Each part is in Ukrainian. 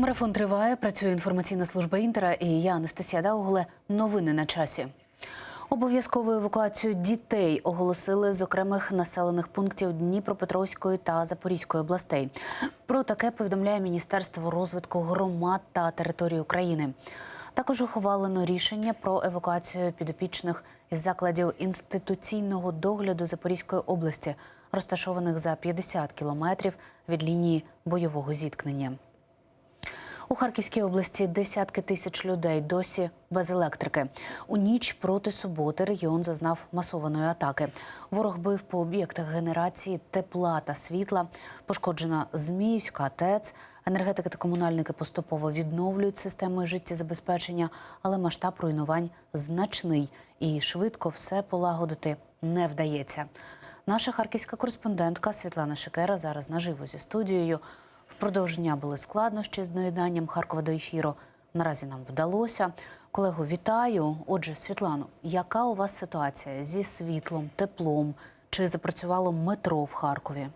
Марафон триває. Працює інформаційна служба інтера. І я Анастасія Даугле. Новини на часі. Обов'язкову евакуацію дітей оголосили з окремих населених пунктів Дніпропетровської та Запорізької областей. Про таке повідомляє Міністерство розвитку громад та територій України. Також ухвалено рішення про евакуацію підопічних із закладів інституційного догляду Запорізької області, розташованих за 50 кілометрів від лінії бойового зіткнення. У Харківській області десятки тисяч людей досі без електрики. У ніч проти суботи регіон зазнав масованої атаки. Ворог бив по об'єктах генерації тепла та світла. Пошкоджена Зміївська ТЕЦ. Енергетики та комунальники поступово відновлюють системи життєзабезпечення, але масштаб руйнувань значний і швидко все полагодити не вдається. Наша харківська кореспондентка Світлана Шикера зараз наживо зі студією. Впродовж дня були складнощі з доєднанням Харкова до ефіру. Наразі нам вдалося. Колего, вітаю. Отже, Світлано, яка у вас ситуація зі світлом, теплом? Чи запрацювало метро в Харкові?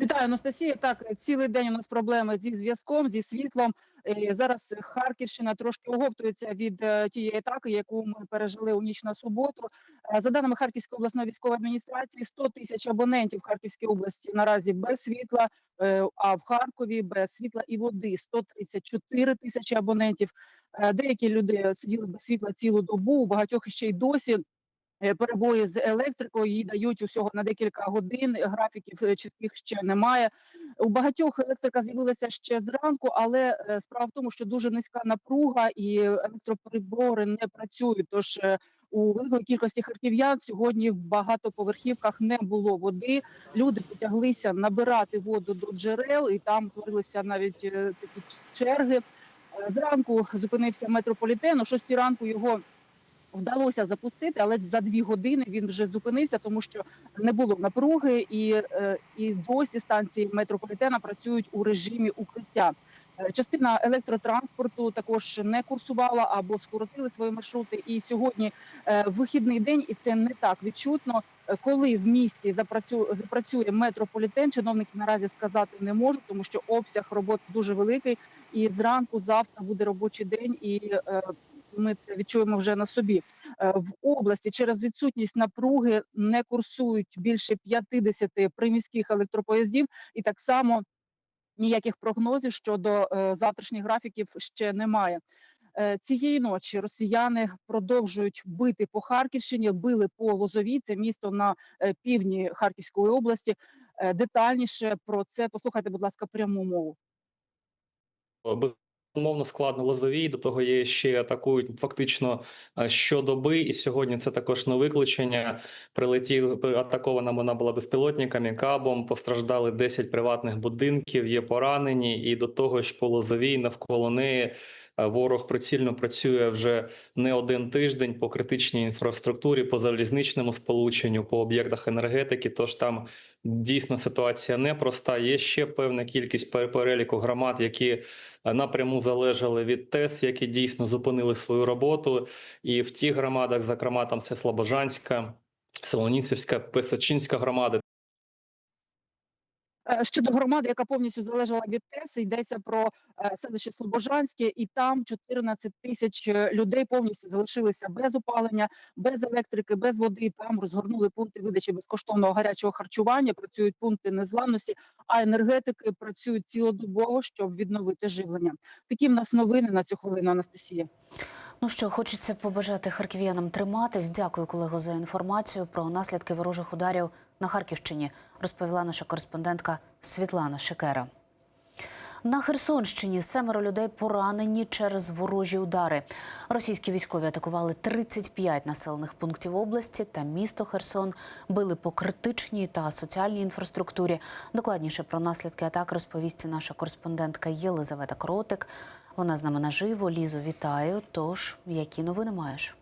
Вітаю, Анастасія. Так, цілий день у нас проблеми зі зв'язком, зі світлом. Е, Зараз Харківщина трошки оговтується від е, тієї атаки, яку ми пережили у ніч на суботу. Е, За даними Харківської обласної військової адміністрації, 100 тисяч абонентів в Харківській області наразі без світла, а в Харкові без світла і води 134 тисячі абонентів. Деякі люди сиділи без світла цілу добу, у багатьох ще й досі перебої з електрикою її дають усього на декілька годин. Графіків е, чітких ще немає. У багатьох електрика з'явилася ще зранку, але е, справа в тому, що дуже низька напруга і електроприбори не працюють. Тож е, у великої кількості харків'ян сьогодні в багатоповерхівках не було води. Люди потяглися набирати воду до джерел, і там творилися навіть е, такі черги. Е, Зранку зупинився метрополітен. О 6 ранку його вдалося запустити, але за дві години він вже зупинився, тому що не було напруги, і, е, і досі станції метрополітена працюють у режимі укриття. Е, Частина електротранспорту також не курсувала або скоротили свої маршрути. І сьогодні е, вихідний день, і це не так відчутно. Коли в місті запрацює, метрополітен, чиновники наразі сказати не можуть, тому що обсяг роботи дуже великий. І зранку завтра буде робочий день, і ми це відчуємо вже на собі. Е, В області через відсутність напруги не курсують більше 50 приміських електропоїздів, і так само ніяких прогнозів щодо е, завтрашніх графіків ще немає. Е, Цієї ночі росіяни продовжують бити по Харківщині, били по Лозовій, це місто на півдні Харківської області. Детальніше про це послухайте, будь ласка, пряму мову. Безумовно, складно лозовій. До того є ще атакують фактично е, щодоби. І сьогодні це також не виключення. Прилетів атакована вона була безпілотниками, кабом. Постраждали 10 приватних будинків. Є поранені, і до того ж по лозовій навколо неї. Е, Ворог прицільно працює вже не один тиждень по критичній інфраструктурі, по залізничному сполученню, по об'єктах енергетики. Тож там дійсно ситуація непроста. Є ще певна кількість пер- переліку громад, які е, напряму залежали від ТЕС, які дійсно зупинили свою роботу. І в тих громадах, зокрема, там це Слобожанська, Солоніцівська, Песочинська громади. Е, Щодо громади, яка повністю залежала від ТЕС, йдеться про е, селище Слобожанське, і там 14 тисяч е, людей повністю залишилися без опалення, без електрики, без води. Там розгорнули пункти видачі безкоштовного гарячого харчування. Працюють пункти незламності, а енергетики працюють цілодобово, щоб відновити живлення. Такі в нас новини на цю хвилину, Анастасія. Ну що, хочеться побажати харків'янам триматись. Дякую, колего, за інформацію про наслідки ворожих ударів на Харківщині. Розповіла наша кореспондентка Світлана Шикера. На Херсонщині семеро людей поранені через ворожі удари. Російські військові атакували 35 населених пунктів області та місто Херсон. Били по критичній та соціальній інфраструктурі. Докладніше про наслідки атак розповість наша кореспондентка Єлизавета Кротик. Вона з нами наживо. Лізу, вітаю. Тож, які новини маєш?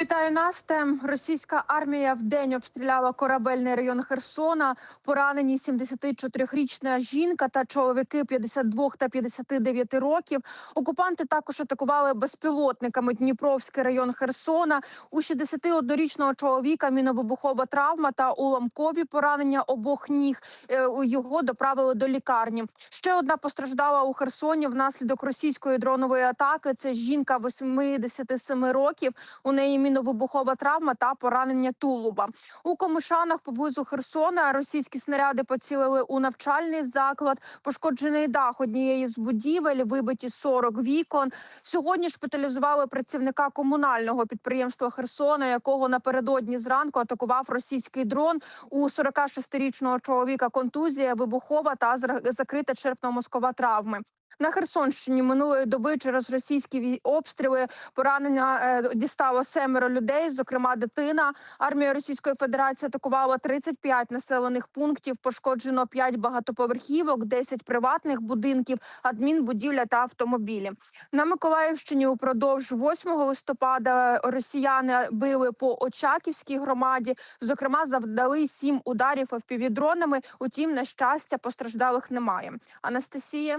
Вітаю Насте. Російська армія вдень обстріляла корабельний район Херсона. Поранені 74-річна жінка та чоловіки 52 та 59 років. Окупанти також атакували безпілотниками Дніпровський район Херсона. У 61-річного чоловіка міновибухова травма та уламкові поранення обох ніг. Е, Його доправили до лікарні. Ще одна постраждала у Херсоні внаслідок російської дронової атаки. Це жінка 87 років. У неї міновибухова травма та поранення тулуба. У Комишанах поблизу Херсона російські снаряди поцілили у навчальний заклад. Пошкоджений дах однієї з будівель, вибиті 40 вікон. Сьогодні шпиталізували працівника комунального підприємства Херсона, якого напередодні зранку атакував російський дрон. У 46-річного чоловіка контузія, вибухова та закрита черепно-мозкова травми. На Херсонщині минулої доби через російські обстріли поранення е, дістало семеро людей, зокрема дитина. Армія Російської Федерації атакувала 35 населених пунктів. Пошкоджено 5 багатоповерхівок, 10 приватних будинків, адмінбудівля та автомобілі. На Миколаївщині упродовж 8 листопада росіяни били по Очаківській громаді. Зокрема, завдали 7 ударів FPV-дронами. Утім, на щастя, постраждалих немає. Анастасія.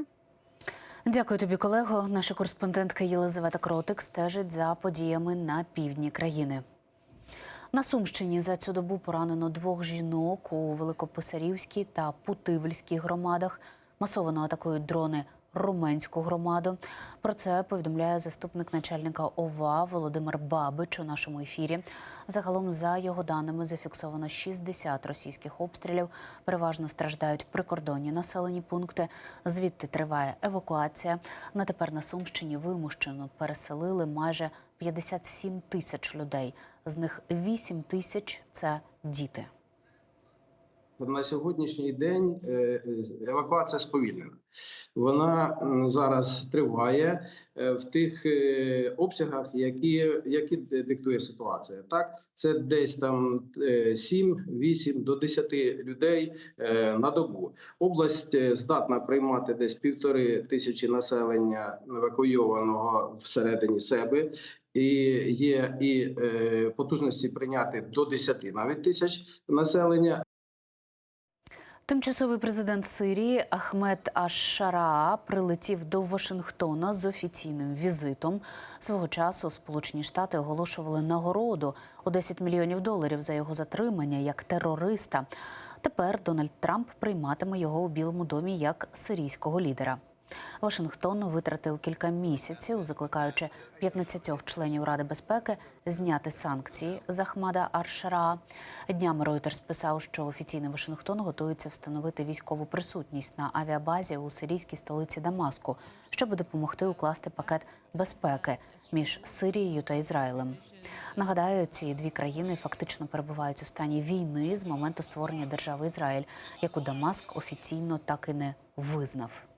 Дякую тобі, колего. Наша кореспондентка Єлизавета Кротик стежить за подіями на півдні країни. На Сумщині за цю добу поранено двох жінок у Великописарівській та Путивльській громадах. Масово атакують дрони Руменську громаду. Про це повідомляє заступник начальника ОВА Володимир Бабич у нашому ефірі. Загалом, за його даними, зафіксовано 60 російських обстрілів. Переважно страждають прикордонні населені пункти. Звідти триває евакуація. На тепер на Сумщині вимушено переселили майже 57 тисяч людей. З них 8 тисяч це діти. На сьогоднішній день е, е, евакуація сповільнена. Вона зараз триває е, в тих обсягах, які, які диктує ситуація. Так, це десь там 7, 8 до 10 людей на добу. Область здатна приймати десь півтори тисячі населення евакуйованого всередині себе. І є і потужності прийняти до 10 навіть тисяч населення. Тимчасовий президент Сирії Ахмед Аш-Шараа прилетів до Вашингтона з офіційним візитом. Свого часу Сполучені Штати оголошували нагороду у 10 мільйонів доларів за його затримання як терориста. Тепер Дональд Трамп прийматиме його у Білому домі як сирійського лідера. Вашингтон витратив кілька місяців, закликаючи 15 членів Ради безпеки зняти санкції з Ахмада Аршара. Днями Reuters писав, що офіційний Вашингтон готується встановити військову присутність на авіабазі у сирійській столиці Дамаску, щоб допомогти укласти пакет безпеки між Сирією та Ізраїлем. Нагадаю, ці дві країни фактично перебувають у стані війни з моменту створення держави Ізраїль, яку Дамаск офіційно так і не визнав.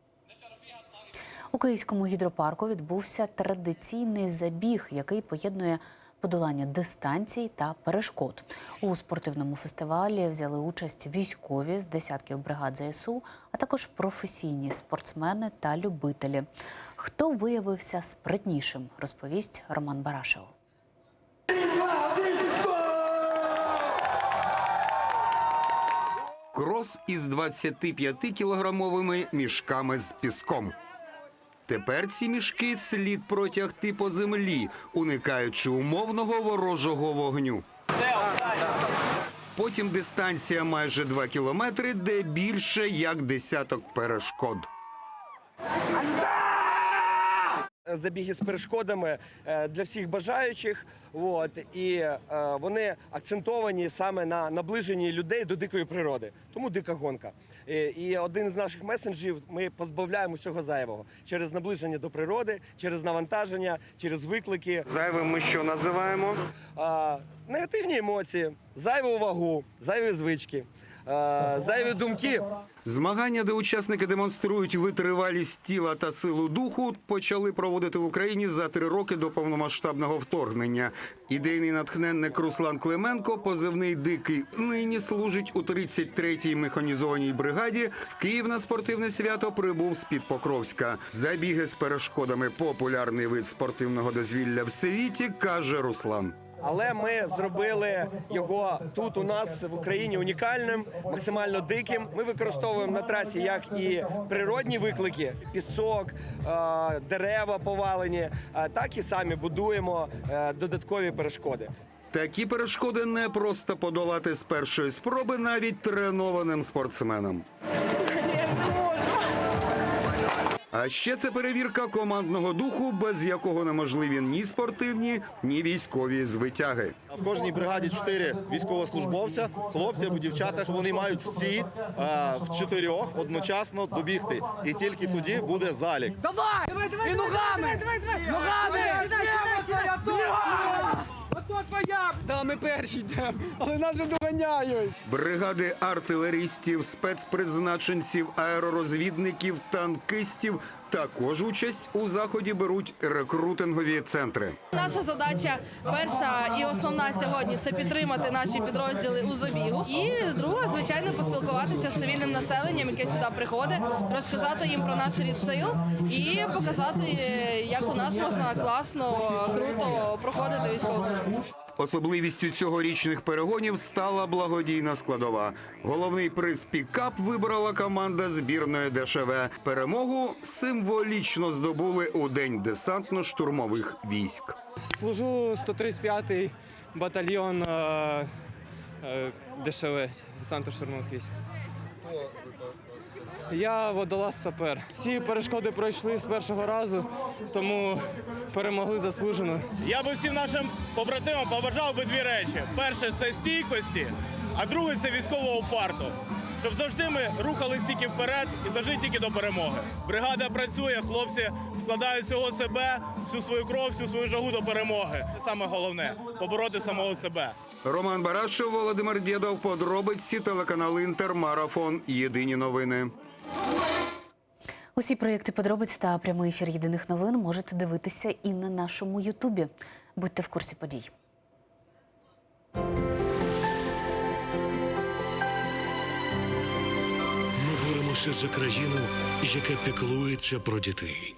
У Київському гідропарку відбувся традиційний забіг, який поєднує подолання дистанцій та перешкод. У спортивному фестивалі взяли участь військові з десятків бригад ЗСУ, а також професійні спортсмени та любителі. Хто виявився спритнішим, розповість Роман Барашев. Крос із 25-кілограмовими мішками з піском. Тепер ці мішки слід протягти по землі, уникаючи умовного ворожого вогню. Потім дистанція майже 2 кілометри, де більше як десяток перешкод. Забіги з перешкодами е, для всіх бажаючих. От, і е, вони акцентовані саме на наближенні людей до дикої природи. Тому дика гонка. І, один з наших месенджів ми позбавляємо всього зайвого через наближення до природи, через навантаження, через виклики. Зайвим ми що називаємо? Негативні емоції, зайву вагу, зайві звички, зайві думки. Змагання, де учасники демонструють витривалість тіла та силу духу, почали проводити в Україні за три роки до повномасштабного вторгнення. Ідейний натхненник Руслан Клименко, позивний дикий, нині служить у 33-й механізованій бригаді. В Київ на спортивне свято прибув з під Покровська. Забіги з перешкодами популярний вид спортивного дозвілля в світі, каже Руслан. Але ми зробили його тут у нас в Україні унікальним, максимально диким. Ми використовуємо на трасі як і природні виклики, пісок, е, дерева повалені, е, так і самі будуємо е, додаткові перешкоди. Такі перешкоди не просто подолати з першої спроби навіть тренованим спортсменам. А ще це перевірка командного духу, без якого неможливі ні спортивні, ні військові звитяги. В кожній бригаді чотири військовослужбовця, хлопці або дівчата. Вони мають всі е, в чотирьох одночасно добігти, і тільки тоді буде залік. Да, ми перші йдемо, але нас же доганяють. Бригади артилерістів, спецпризначенців, аеророзвідників, танкистів також участь у заході беруть рекрутингові центри. Наша задача перша і основна сьогодні це підтримати наші підрозділи у забігу. І друга, звичайно, поспілкуватися з цивільним населенням, яке сюди приходить, розказати їм про наш рід сил і показати, як у нас можна класно, круто проходити військову службу. Особливістю цьогорічних перегонів стала благодійна складова. Головний приз пікап вибрала команда збірної ДШВ. Перемогу символічно здобули у день десантно-штурмових військ. Служу 135-й батальйон е, е, ДШВ, десанту штурмових військ. Я водолаз сапер. Всі перешкоди пройшли з першого разу, тому перемогли заслужено. Я би всім нашим побратимам побажав би дві речі: перше це стійкості, а друге це військового фарту. Щоб завжди ми рухались тільки вперед і завжди тільки до перемоги. Бригада працює, хлопці вкладають всього себе, всю свою кров, всю свою жагу до перемоги. Це саме головне побороти самого себе. Роман Барашев, Володимир Дєдов, подробиці, телеканал Інтер, Марафон, Єдині новини. Усі проєкти подробиць та прямий ефір єдиних новин можете дивитися і на нашому Ютубі. Будьте в курсі подій. Ми боремося за країну, яка піклується про дітей.